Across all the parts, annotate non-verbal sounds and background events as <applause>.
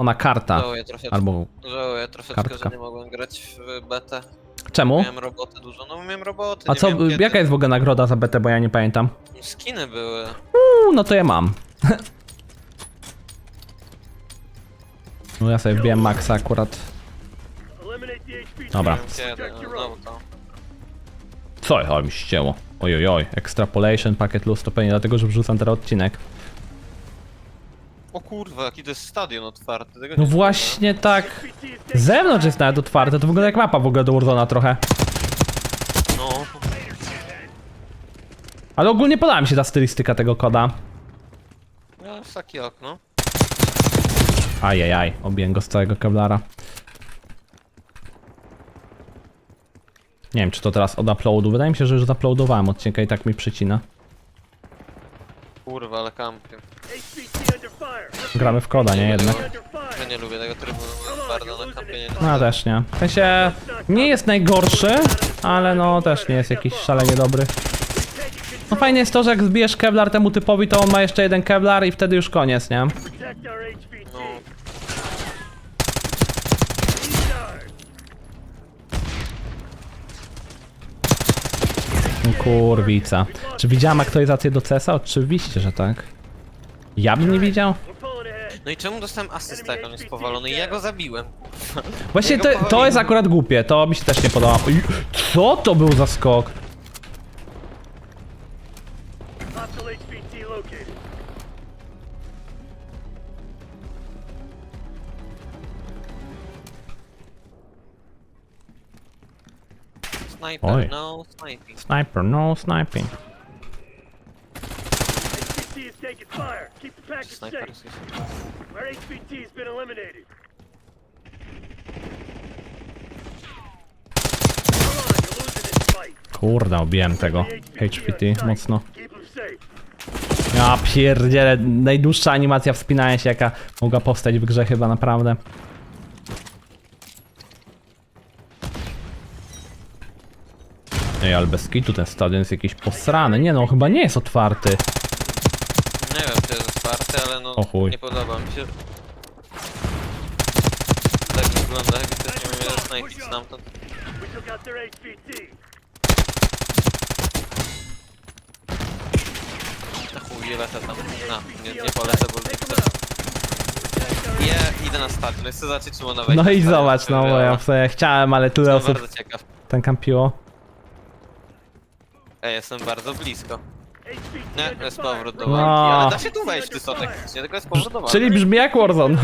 Ona karta. Żałuję troszeczkę, Albo... żałuję troszeczkę kartka. że nie mogłem grać w betę. Czemu? Miałem roboty dużo, no miałem roboty, A nie co, wiem kiedy. jaka jest w ogóle nagroda za betę, bo ja nie pamiętam. Skiny były. Uuu, no to ja mam. <laughs> No ja sobie wbiłem Maxa akurat. Dobra. Kiedy, no to. Co? Ale mi ścięło. Ojojoj, extrapolation, packet loose to pewnie dlatego, że wrzucam teraz odcinek. O kurwa, jaki to jest stadion otwarty. Tego No nie właśnie tak. Z zewnątrz jest nawet otwarte, to wygląda jak mapa w ogóle do Warzona trochę. No, Ale ogólnie podoba mi się ta stylistyka tego koda. no jest takie okno. Ajajaj, obiłem go z całego kevlara. Nie wiem, czy to teraz od uploadu. Wydaje mi się, że już uploadowałem odcinka i tak mi przycina. Kurwa, ale kampię. Gramy w koda, nie jednak. Ja nie lubię tego trybu bardzo na. No też nie. W sensie nie jest najgorszy, ale no też nie jest jakiś szalenie dobry. No fajnie jest to, że jak zbijesz kevlar temu typowi, to on ma jeszcze jeden kevlar i wtedy już koniec, nie? No, No Kurwica. Czy widziałem aktualizację do CS-a? Oczywiście, że tak. Ja bym nie widział? No i czemu dostałem asystę, jak on jest powalony? I ja go zabiłem. <laughs> Właśnie to, to jest akurat głupie, to mi się też nie podoba. Co to był za skok? Sniper, Oj. no sniping. Sniper, no sniping. Sniper jest Our HVT has been eliminated. Come on, you're losing this fight. Kurde, obiłem tego HPT mocno. Keep safe. Ja pierdzielę, najdłuższa animacja wspinania się jaka mogła powstać w grze chyba naprawdę. Ej, ale bez kitu ten stadion jest jakiś posrany. Nie no, chyba nie jest otwarty. Nie wiem, czy jest otwarty, ale no O chuj. nie podoba mi się. Tak wygląda, jak też nie umiem snajpić stamtąd. We took out their HVT. Na chuj, lecę tam. No, nie, nie polecę, bo. Ja idę na stadion, chcę zobaczyć, czy można wejść No na i stadion, zobacz, no bo ja w sumie chciałem, ale tyle Jestem osób bardzo ciekaw. tam kampiło. Ej, jestem bardzo blisko. HVT Nie, fire. powrót do No. walki, ale da się tu wejść wysoce, faktycznie, tylko jest powrót do walki. Czyli brzmi jak Warzone.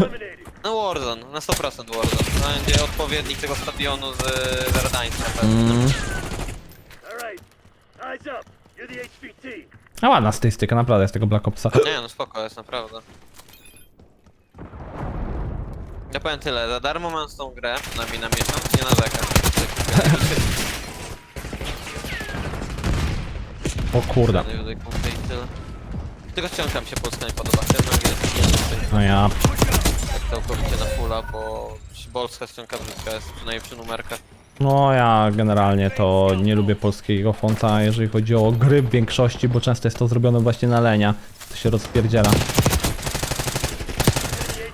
No Warzone, na 100% Warzone. To będzie odpowiednik tego stadionu z e, Verdańska pewnie. Mm. All right. Eyes up. You're the HVT. A ładna stylistyka, naprawdę z tego Black Opsa. Nie no spoko, jest naprawdę. Ja powiem tyle, za darmo mam z tą grę, przynajmniej na miesiąc, nie narzekam. <laughs> O kurde. Tylko ściągam się Polska nie podoba, ten angielski No ja... tak całkowicie na fulla, bo polska ściąga brzydka jest przynajmniej przy numerkach. No ja generalnie to nie lubię polskiego fonta, jeżeli chodzi o gry w większości, bo często jest to zrobione właśnie na lenia. To się rozpierdziela.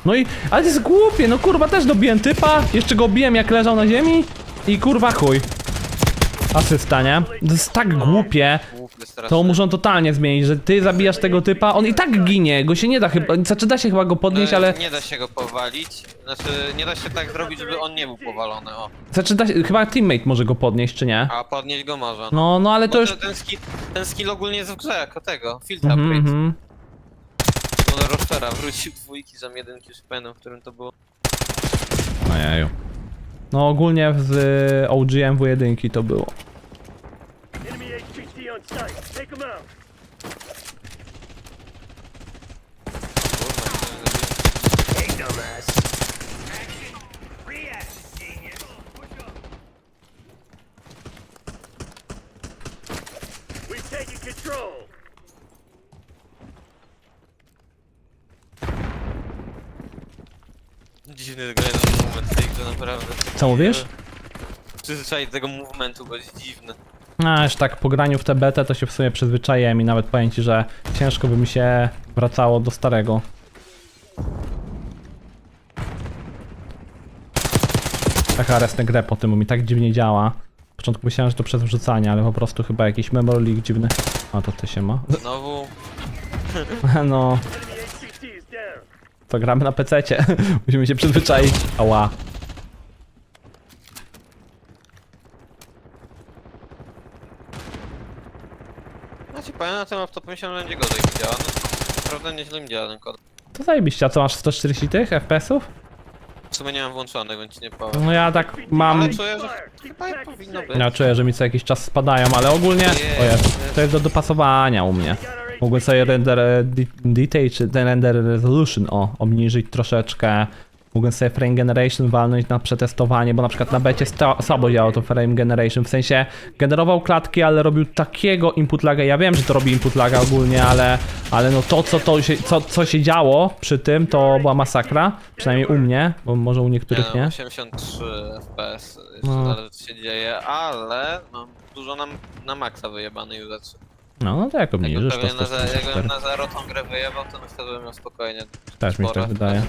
No i, ale to jest głupie, no kurwa też dobiłem typa, jeszcze go biłem jak leżał na ziemi i kurwa chuj. Asysta, nie? To jest tak głupie, Strasznie. to muszą totalnie zmienić, że ty zabijasz tego typa, on i tak ginie, go się nie da chyba, znaczy da się chyba go podnieść, No, ale... Nie da się go powalić, znaczy nie da się tak zrobić, żeby on nie był powalony, o. Znaczy da się, chyba teammate może go podnieść, czy nie? A podnieść go może. No, no ale to już... ten, skill, ten skill ogólnie jest w grze jako tego, filtra Mhm, upgrade. mhm. No do Rochera wrócił dwójki za jedynki, już pamiętam, w którym to było. Ojeju. No ogólnie z y, OGM w1 to było. We've taken control. Dziwny movement w tej grze, naprawdę. Co mówisz? Przyzwyczaj tego movementu, bo jest dziwny. No, już tak po graniu w tę betę to się w sumie przyzwyczaiłem i nawet powiem ci, że ciężko by mi się wracało do starego. taka resne grę po tym, bo mi tak dziwnie działa. W początku myślałem, że to przez wrzucanie, ale po prostu chyba jakiś memory leak dziwny. A to ty się ma. <laughs> Znowu. No, to gramy na PC-cie. <laughs> Musimy się przyzwyczaić. Ała. Ja ci powiem, na tym laptopie że będzie gorzej mi działa. No, naprawdę nieźle mi działa ten kod. To zajebiście, a co masz 140 tych FPS-ów? W sumie nie mam włączonych, więc nie powiem. No ja tak mam... Ale czuję, że chyba jak powinno być. Ja czuję, że mi co jakiś czas spadają, ale ogólnie... O Jezu, to jest do dopasowania u mnie. Mogłem sobie render e, de- detail czy ten render resolution o, obniżyć troszeczkę. Mogłem sobie frame generation walnąć na przetestowanie, bo na przykład na becie słabo działało to frame generation, w sensie generował klatki, ale robił takiego input laga. Ja wiem, że to robi input laga ogólnie, ale, ale no to, co, to się, co, co się działo przy tym, to była masakra. Przynajmniej u mnie, bo może u niektórych nie, nie. no, 83 FPS, jeszcze No. zależy co się dzieje, ale mam dużo na, na maksa wyjebany rzeczy. No, no to jak obniżysz, to, Jakbym to, na, to ze- jakbym super. na zero tą grę wyjebał, to myślę, że bym miał spokojnie. Też mi się sporo tak wydaje.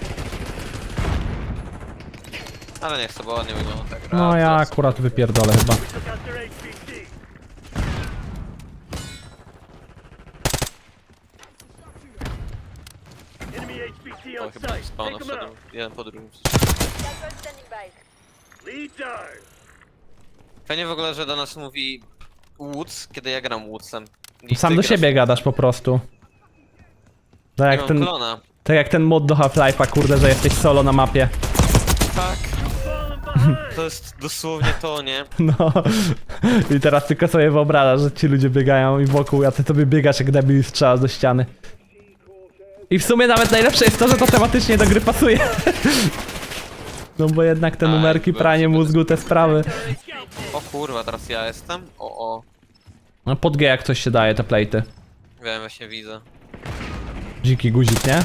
Ale nie chcę, bo ładnie wygląda ta gra. No ja Teraz- akurat wypierdolę chyba. Took out their HVT. Enemy HVT O, on chyba site. spawna Take them wszedłem out. jeden po drugim. Gunboat standing by. Lead down. Fajnie w ogóle, że do nas mówi Woods, kiedy ja gram Woodsem. I Sam ty do grasz siebie gadasz po prostu. Tak Ja jak mam ten, klona. tak jak ten mod do Half-Life'a, kurde, że jesteś solo na mapie. Tak. To jest dosłownie to, nie? <laughs> No. I teraz tylko sobie wyobrażasz, że ci ludzie biegają i wokół, a ty sobie biegasz jak debil i strzelasz do ściany. I w sumie nawet najlepsze jest to, że to tematycznie do gry pasuje. <laughs> No bo jednak te numerki, byłem pranie sobie mózgu, te sprawy. O kurwa, teraz ja jestem? O, o. No pod G jak coś się daje, te plejty. Wiem, właśnie widzę. Dziki guzik, nie?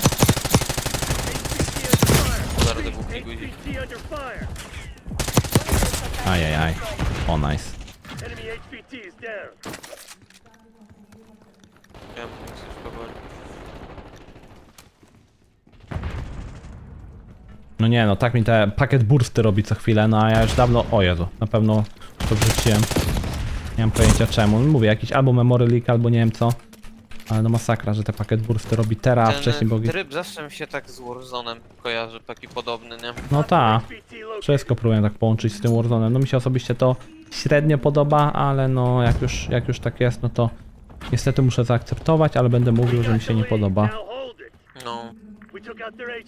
Głupi guzik. Ajajaj. O, nice. Enemy HVT is down. Powoli. No nie, no tak mi te pakiet bursty robi co chwilę, no a ja już dawno, o Jezu, na pewno to wrzuciłem. Nie mam pojęcia czemu, mówię, jakiś albo memory leak, albo nie wiem co. Ale no masakra, że te pakiet bursty robi teraz, wcześniej bogi... tryb zawsze mi się tak z Warzone'em kojarzy, taki podobny, nie? No ta, wszystko próbuję tak połączyć z tym Warzone'em. No mi się osobiście to średnio podoba, ale no jak już, jak już tak jest, no to niestety muszę zaakceptować, ale będę mówił, że mi się nie podoba. No.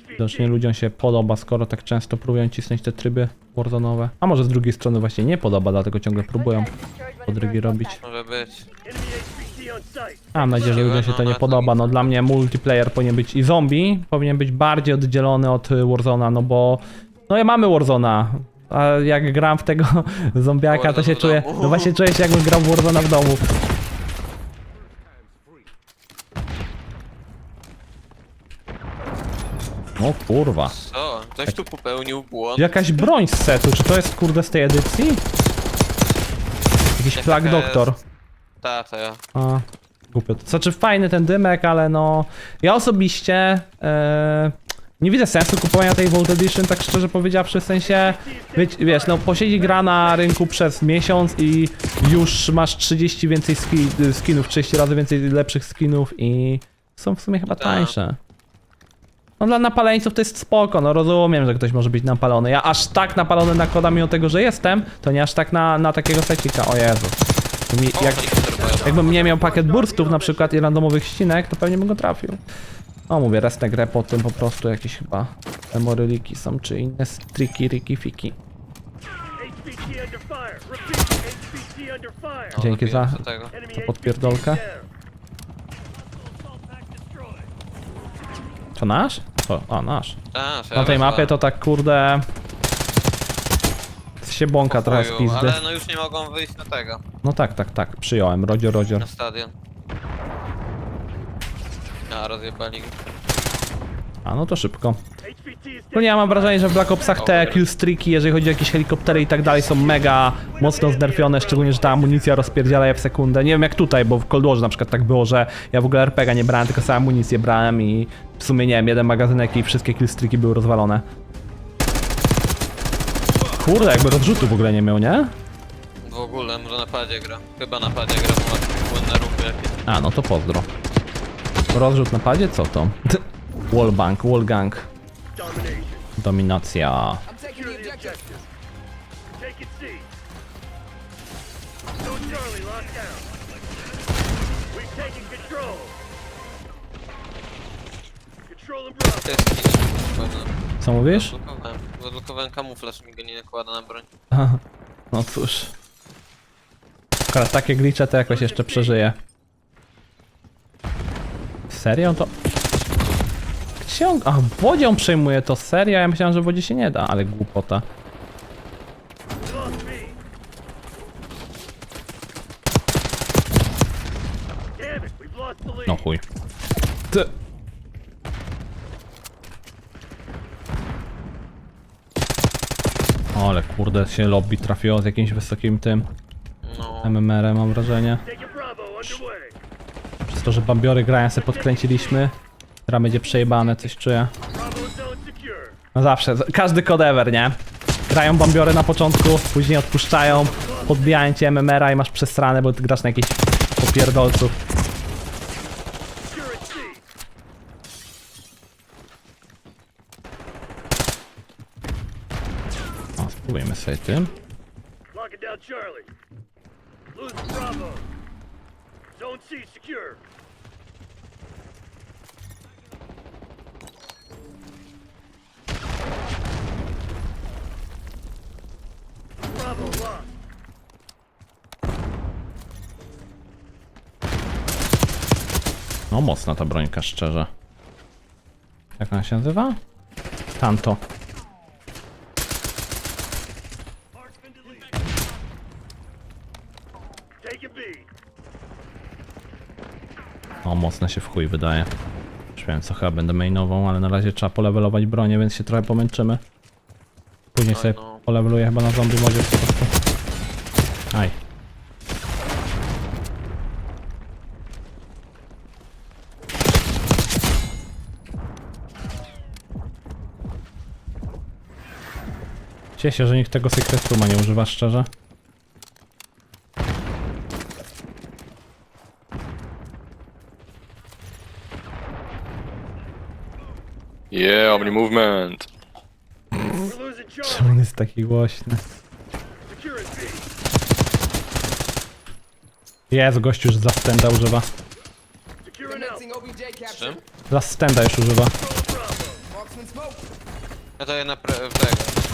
Widocznie ludziom się podoba, skoro tak często próbują cisnąć te tryby Warzone'owe. A może z drugiej strony właśnie nie podoba, dlatego ciągle próbują podrygi robić. Może być. Mam nadzieję, że ludziom się to nie podoba. No dla mnie multiplayer powinien być i zombie powinien być bardziej oddzielony od y, Warzone'a, no bo no ja mamy Warzone'a. A jak gram w tego <laughs> zombiaka, to się czuję. No właśnie czuję się jakbym grał w Warzone'a w domu. O kurwa. Co? Ktoś tu popełnił błąd. Jakaś broń z setu, czy to jest kurde z tej edycji? Jakiś taka Doktor. Ta, to ja. A, głupio. To znaczy fajny ten dymek, ale no... Ja osobiście e, nie widzę sensu kupowania tej Vault Edition, tak szczerze powiedziawszy, w sensie... Wiesz, wiesz, no posiedzi gra na rynku przez miesiąc i już masz 30 więcej ski, skinów, 30 razy więcej lepszych skinów i są w sumie chyba Tak. tańsze. No dla napaleńców to jest spoko, no rozumiem, że ktoś może być napalony. Ja aż tak napalony na koda, mimo tego, że jestem, to nie aż tak na, na takiego secika, o Jezu. Mi, O, jak, helikopter. Jakbym nie miał pakiet burstów na przykład i randomowych ścinek, to pewnie bym go trafił. No mówię, resztę grę po tym po prostu jakieś chyba memoryliki są, czy inne striki, riki, fiki. Dzięki za- tego. HVT podpierdolkę. To nasz? To, a, nasz. A, Na tej mapie to tak kurde... się bąka trochę z pokoju, pizdy. Ale no już nie mogą wyjść na tego, No tak, tak, tak, przyjąłem, rodzior, rodzior. na stadion. A, rozjebali. A, no to szybko. No ja mam wrażenie, że w Black Opsach te killstreaki, jeżeli chodzi o jakieś helikoptery i tak dalej, są mega mocno znerfione, szczególnie, że ta amunicja rozpierdziela je w sekundę. Nie wiem jak tutaj, bo w Cold Warze na przykład tak było, że ja w ogóle RPG nie brałem, tylko samą amunicję brałem i w sumie nie wiem, jeden magazynek i wszystkie killstreaki były rozwalone. Kurde, jakby rozrzutu w ogóle nie miał, nie? W ogóle, może na padzie gra. Chyba na padzie gra, bo ma płynne ruchy jakieś. A, no to pozdro. Rozrzut na padzie? Co to? <laughs> Wallbang, wallgang. Dominacja. Secure the objective. Take its seat. Charlie locked down. We've taken control. Control and Bravo. To jest jakiś pewno. Co mówisz? Zablokowałem. Zablokowałem kamuflaż, mi go nie nakłada na broń. No cóż. Akurat takie glicze to jakoś jeszcze przeżyje. Serio? To... Gdzie on... A, w wodzie on przejmuje to serio? Ja myślałem, że wodzie się nie da, ale głupota. We lost B. Damn it, we've lost the lead. No chuj. Ty. Ale kurde się lobby trafiło z jakimś wysokim tym No. MMR-em mam wrażenie. Przez to, że bambiory grają sobie podkręciliśmy. Teraz będzie przejebane, coś czuję. No zawsze, każdy kod ever, nie? Grają bambiory na początku, później odpuszczają, podbijają cię MMR-a i masz przesrane, bo ty grasz na jakichś popierdolców. Secure at C. O, spróbujmy sobie tym. Locking down Charlie. Losing Bravo. Zone C secure. Bravo lost. No mocna ta brońka, szczerze. Jak ona się nazywa? Tanto. Marksman deleted. Taking B. O, mocne się w chuj wydaje. Już wiem co, chyba będę mainową, ale na razie trzeba polewelować bronię, więc się trochę pomęczymy. Później sobie no. poleweluję chyba na zombie modzie po prostu. Aj. Cieszę się, że nikt tego Secret Rooma nie używa szczerze. Yeah, Omni movement. We're losing Charlie. Czemu on jest taki głośny? Secure at B. Jezu, gościu już za stenda używa. Secure. OBJ capture. Czym? Za stenda już używa. Marksman smoke. Ja to pre... tego.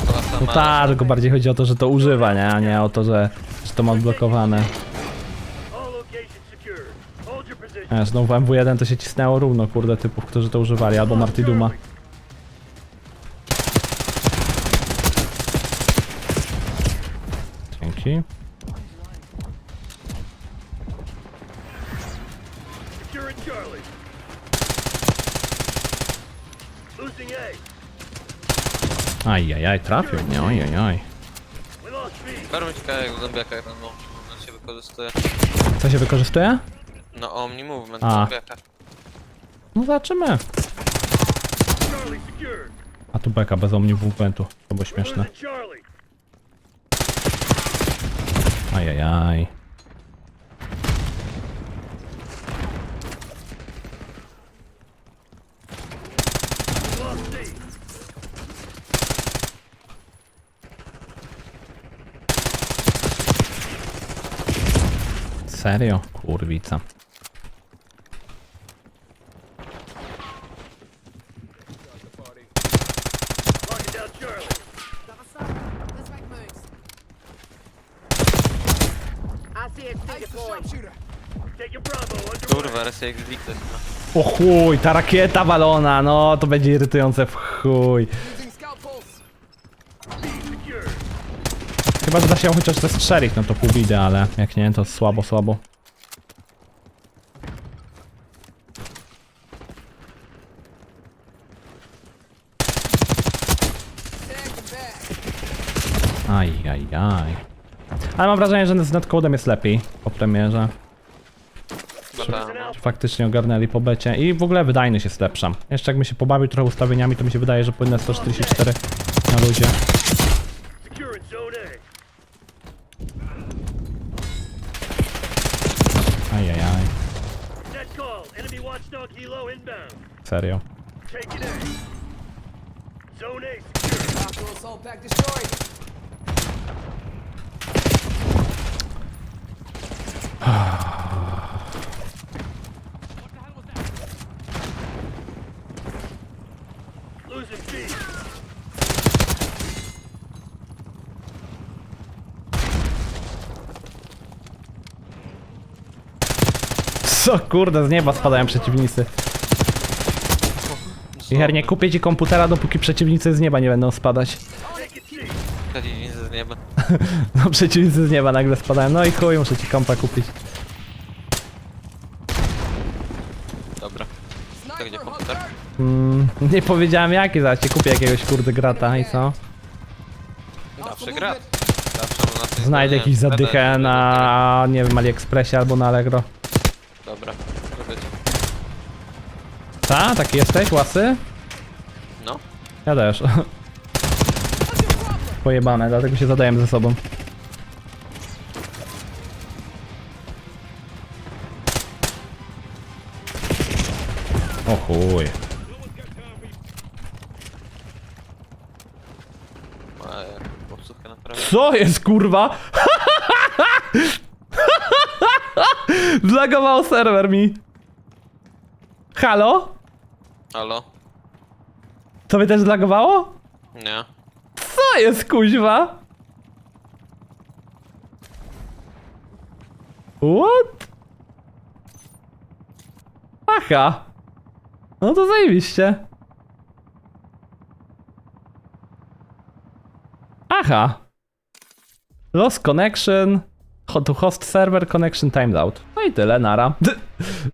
Sama. No tak, tylko bardziej chodzi o to, że to używa, nie? A nie o to, że, że to ma odblokowane. All locations secured. Hold your position. A znowu w MW1 to się cisnęło równo, kurde, typów, którzy to używali, albo Marty Duma. Securing Charlie. Losing A. Ajajaj, trafił mnie, ojajaj. We lost B. Zombiaka jak on movement się wykorzystuje. Co się wykorzystuje? No omni movement A. zombiaka. No zobaczymy. Charlie secured. A tu beka bez omnibumentu, to było We're śmieszne. losing Charlie. Ajajaj. We lost C. Serio? Kurwica. Locking down Charlie. Let's make moves. I see it Ace the sharpshooter. Bravo underway. Kurwa, RSX Victor. O chuj, ta rakieta balona, no to będzie irytujące w chuj. Using scout pulse. B secured. Chyba, że da się chociaż zestrzelić, no to pół bidy, ale jak nie, to słabo, słabo. Aj, aj, aj. Ale mam wrażenie, że z netcodem jest lepiej po premierze. Że faktycznie ogarnęli po becie i w ogóle wydajność jest lepsza. Jeszcze jakbym się pobawił trochę ustawieniami, to mi się wydaje, że płynne 144 na ludzie. Ajajaj, Net call. Enemy watchdog helo inbound. serio. Take it A. Zone A secure. Hostile assault pack destroyed. Co kurde, z nieba spadają przeciwnicy. Michał, nie kupię ci komputera, dopóki przeciwnicy z nieba nie będą spadać. Przeciwnicy z nieba. <laughs> No przeciwnicy z nieba nagle spadają. No i chuj, muszę ci kompa kupić. Dobra. To gdzie komputer? Mm, nie powiedziałem jaki, zaraz ci kupię jakiegoś kurde grata i co? Zawsze gra. Zawsze na Znajdę jakiś zadychę na, nie wiem, AliExpressie albo na Allegro. Dobra, robię Ta? Taki jesteś, łasy? No. Ja też. <laughs> Pojebane, dlatego się zadajemy ze sobą. O chuj. Naprawię. Co jest kurwa? <laughs> Zlagował serwer mi. Halo? Halo? Tobie też zlagowało? Nie. Co jest kuźwa? What? Aha. No to zajebiście. Aha. Lost connection. Ho- To host server connection timed out. No i tyle, nara. <laughs>